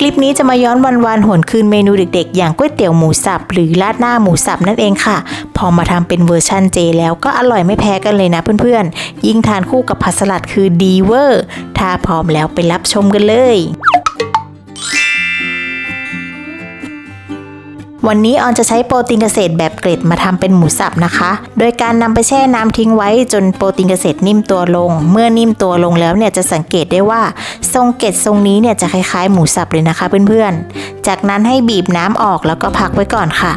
คลิปนี้จะมาย้อนวันวานหวนคืนเมนูเด็กๆ อย่างก๋วยเตี๋ยวหมูสับหรือราดหน้าหมูสับนั่นเองค่ะ พอมาทำเป็นเวอร์ชั่นเจแล้วก็อร่อยไม่แพ้กันเลยนะเพื่อนๆ ยิ่งทานคู่กับผัดสลัดคือดีเวอร์ ถ้าพร้อมแล้วไปรับชมกันเลย วันนี้ออนจะใช้โปรตีนเกษตรแบบเกรดมาทำเป็นหมูสับนะคะ โดยการนำไปแช่น้ำทิ้งไว้จนโปรตีนเกษตรนิ่มตัวลง เมื่อนิ่มตัวลงแล้วเนี่ยจะสังเกตได้ว่า ทรงเกล็ดทรงนี้เนี่ยจะคล้ายๆ หมูสับเลยนะคะเพื่อนๆ จากนั้นให้บีบน้ำออกแล้วก็พักไว้ก่อนค่ะ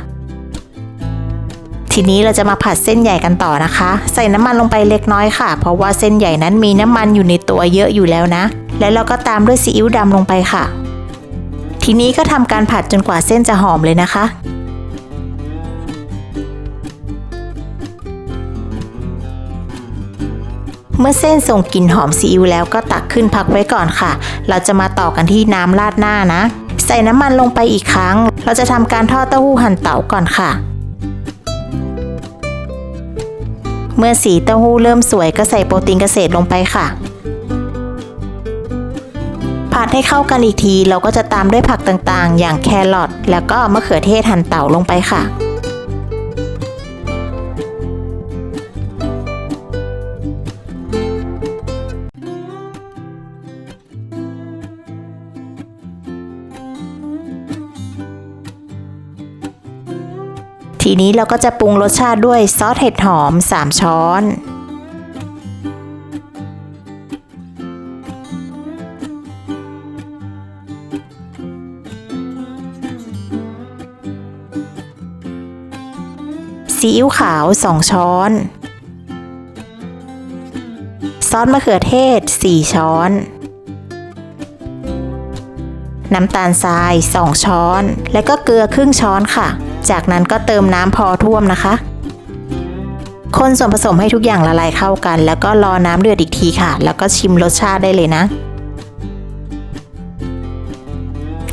ทีนี้เราจะมาผัดเส้นใหญ่กันต่อนะคะ ใส่น้ำมันลงไปเล็กน้อยค่ะ เพราะว่าเส้นใหญ่นั้นมีน้ำมันอยู่ในตัวเยอะอยู่แล้วนะ แล้วเราก็ตามด้วยซีอิ๊วดำลงไปค่ะ ทีนี้ก็ทำการผัดจนกว่าเส้นจะหอมเลยนะคะ เมื่อเส้นส่งกลิ่นหอมซีอิ๊วแล้วก็ตักขึ้นพักไว้ก่อนค่ะ เราจะมาต่อกันที่น้ำราดหน้านะ ใส่น้ำมันลงไปอีกครั้ง เราจะทำการทอดเต้าหู้หั่นเต๋าก่อนค่ะเมื่อสีเต้าหู้เริ่มสวยก็ใส่โปรตีนเกษตรลงไปค่ะ ผัดให้เข้ากันอีกที เราก็จะตามด้วยผักต่างๆ อย่างแครอทแล้วก็มะเขือเทศหั่นเต๋าลงไปค่ะทีนี้เราก็จะปรุงรสชาติด้วยซอสเห็ดหอม 3 ช้อน ซีอิ๊วขาว 2 ช้อน ซอสมะเขือเทศ 4 ช้อน น้ำตาลทราย 2 ช้อน และก็เกลือครึ่งช้อนค่ะ จากนั้นก็เติมน้ำพอท่วมนะคะ คนส่วนผสมให้ทุกอย่างละลายเข้ากัน แล้วก็รอน้ำเดือดอีกทีค่ะ แล้วก็ชิมรสชาติได้เลยนะ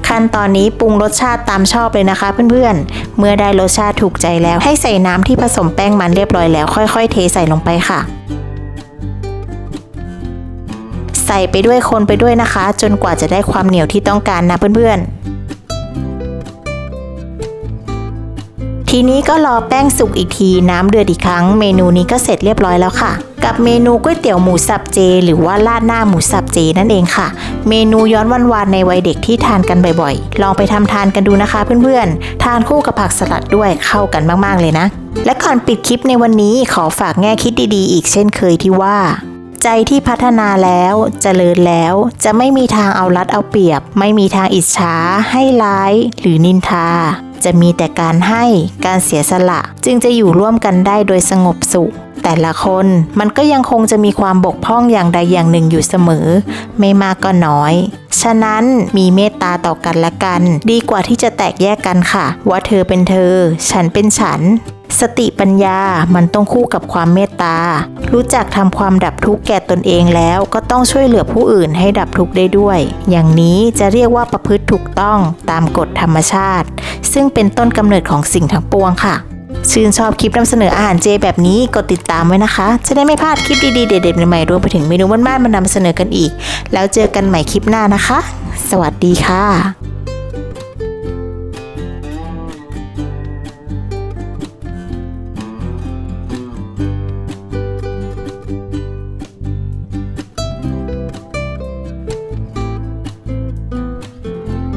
ขั้นตอนนี้ปรุงรสชาติตามชอบเลยนะคะเพื่อนๆ เมื่อได้รสชาติถูกใจแล้ว ให้ใส่น้ำที่ผสมแป้งมันเรียบร้อยแล้วค่อยๆ เทใส่ลงไปค่ะ ใส่ไปด้วยคนไปด้วยนะคะ จนกว่าจะได้ความเหนียวที่ต้องการนะเพื่อนๆ ทีนี้ก็รอแป้งสุกอีกทีน้ำเดือดอีกครั้ง เมนูนี้ก็เสร็จเรียบร้อยแล้วค่ะ กับเมนูก๋วยเตี๋ยวหมูสับเจ หรือว่าราดหน้าหมูสับเจนั่นเองค่ะ เมนูย้อนวันวานๆในวัยเด็กที่ทานกันบ่อยๆ ลองไปทำทานกันดูนะคะเพื่อนๆ ทานคู่กับผักสลัดด้วยเข้ากันมากๆเลยนะ และก่อนปิดคลิปในวันนี้ขอฝากแง่คิดดีๆ อีกเช่นเคยที่ว่าใจที่พัฒนาแล้วจเจริญแล้ว จะไม่มีทางเอารัดเอาเปรียบ ไม่มีทางอิจฉาให้ร้าย หรือนินทา จะมีแต่การให้การเสียสละ จึงจะอยู่ร่วมกันได้โดยสงบสุข แต่ละคนมันก็ยังคงจะมีความบกพร่องอย่างใดอย่างหนึ่งอยู่เสมอ ไม่มากก็น้อย ฉะนั้นมีเมตตาต่อกันและกัน ดีกว่าที่จะแตกแยกกันค่ะ ว่าเธอเป็นเธอ ฉันเป็นฉัน สติปัญญามันต้องคู่กับความเมตตา รู้จักทำความดับทุกข์แก่ตนเองแล้วก็ต้องช่วยเหลือผู้อื่นให้ดับทุกข์ได้ด้วย อย่างนี้จะเรียกว่าประพฤติถูกต้องตามกฎธรรมชาติ ซึ่งเป็นต้นกำเนิดของสิ่งทั้งปวงค่ะ ชื่นชอบคลิปนำเสนออาหารเจแบบนี้กดติดตามไว้นะคะ จะได้ไม่พลาดคลิปดีๆเด็ดๆใหม่ๆรวมไปถึงเมนูบ้านๆมานำเสนอกันอีก แล้วเจอกันใหม่คลิปหน้านะคะ สวัสดีค่ะ